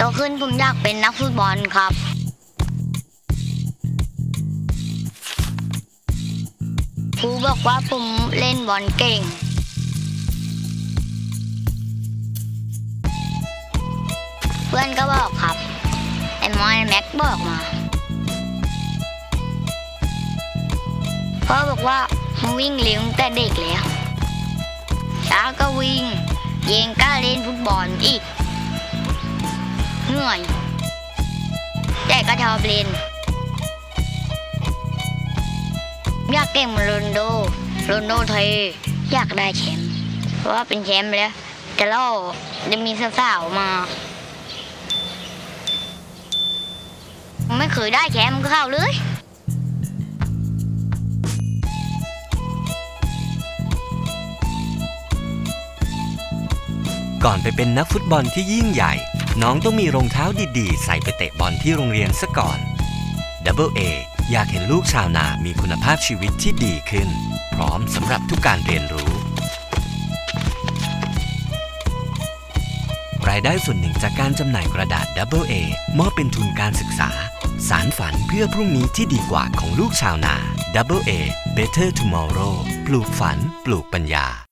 ตขึ้นผมอยากเป็นนักฟุตบอลครับครูบอกว่าผมเล่นบอลเก่ง เพื่อนก็บอกครับ ไอ้มอยแม็กบอกมาพ่อบอกว่ามึงวิ่งเร็วตั้งแต่เด็กแล้วช้าก็วิ่ง เย็นก็เล่นฟุตบอลอีก นื่อย แต่ก็ชอบเล่นอยากเก่งเหมือนโรนลโดโรนโดไทยอยากได้แชมป์เพราะว่าเป็นแชมป์แล้วจะล่อจะมีสาวๆมา ไม่เคยได้แชมป์ก็เข้าเลยก่อนไปเป็นนักฟุตบอลที่ยิ่งใหญ่ น้องต้องมีรองเท้าดีๆ ใส่ไปเตะบอลที่โรงเรียนซะก่อน Double A อยากเห็นลูกชาวนามีคุณภาพชีวิตที่ดีขึ้น พร้อมสำหรับทุกการเรียนรู้ รายได้ส่วนหนึ่งจากการจำหน่ายกระดาษ Double A มอบเป็นทุนการศึกษา สารฝันเพื่อพรุ่งนี้ที่ดีกว่าของลูกชาวนา Double A Better Tomorrow ปลูกฝัน ปลูกปัญญา